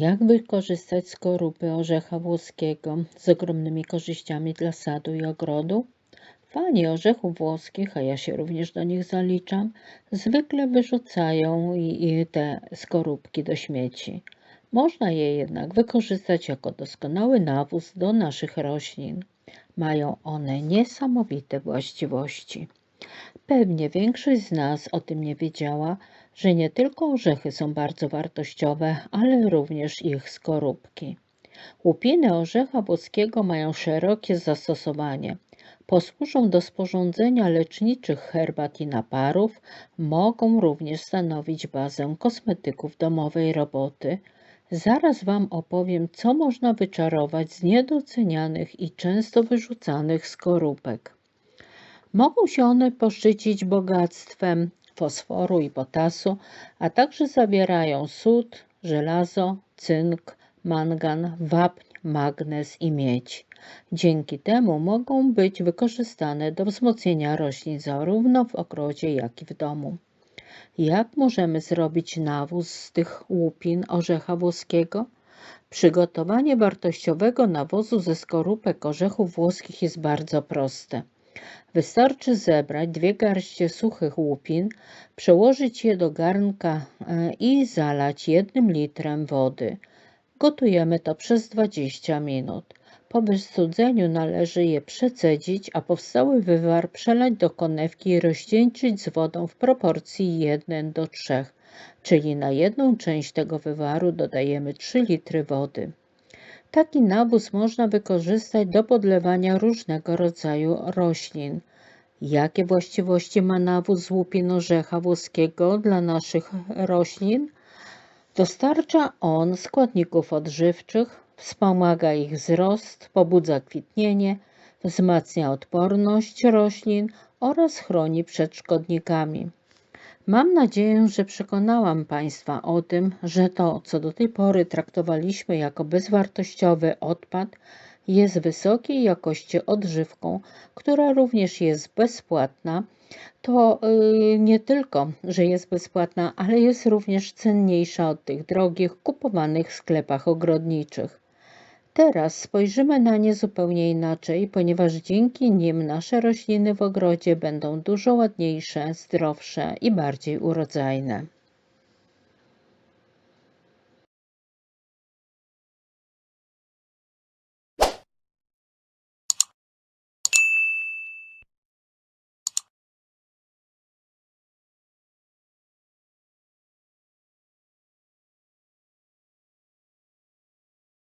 Jak wykorzystać skorupy orzecha włoskiego z ogromnymi korzyściami dla sadu i ogrodu? Fani orzechów włoskich, a ja się również do nich zaliczam, zwykle wyrzucają te skorupki do śmieci. Można je jednak wykorzystać jako doskonały nawóz do naszych roślin. Mają one niesamowite właściwości. Pewnie większość z nas o tym nie wiedziała, że nie tylko orzechy są bardzo wartościowe, ale również ich skorupki. Łupiny orzecha włoskiego mają szerokie zastosowanie. Posłużą do sporządzenia leczniczych herbat i naparów, mogą również stanowić bazę kosmetyków domowej roboty. Zaraz Wam opowiem, co można wyczarować z niedocenianych i często wyrzucanych skorupek. Mogą się one poszczycić bogactwem fosforu i potasu, a także zawierają sód, żelazo, cynk, mangan, wapń, magnez i miedź. Dzięki temu mogą być wykorzystane do wzmocnienia roślin zarówno w ogrodzie, jak i w domu. Jak możemy zrobić nawóz z tych łupin orzecha włoskiego? Przygotowanie wartościowego nawozu ze skorupek orzechów włoskich jest bardzo proste. Wystarczy zebrać dwie garście suchych łupin, przełożyć je do garnka e, i zalać jednym litrem wody. Gotujemy to przez 20 minut. Po wystudzeniu należy je przecedzić, a powstały wywar przelać do konewki i rozcieńczyć z wodą w proporcji 1 do 3, czyli na jedną część tego wywaru dodajemy 3 litry wody. Taki nawóz można wykorzystać do podlewania różnego rodzaju roślin. Jakie właściwości ma nawóz z łupin orzecha włoskiego dla naszych roślin? Dostarcza on składników odżywczych, wspomaga ich wzrost, pobudza kwitnienie, wzmacnia odporność roślin oraz chroni przed szkodnikami. Mam nadzieję, że przekonałam Państwa o tym, że to, co do tej pory traktowaliśmy jako bezwartościowy odpad, jest wysokiej jakości odżywką, która również jest bezpłatna. To yy, nie tylko, że jest bezpłatna, ale jest również cenniejsza od tych drogich kupowanych w sklepach ogrodniczych. Teraz spojrzymy na nie zupełnie inaczej, ponieważ dzięki nim nasze rośliny w ogrodzie będą dużo ładniejsze, zdrowsze i bardziej urodzajne.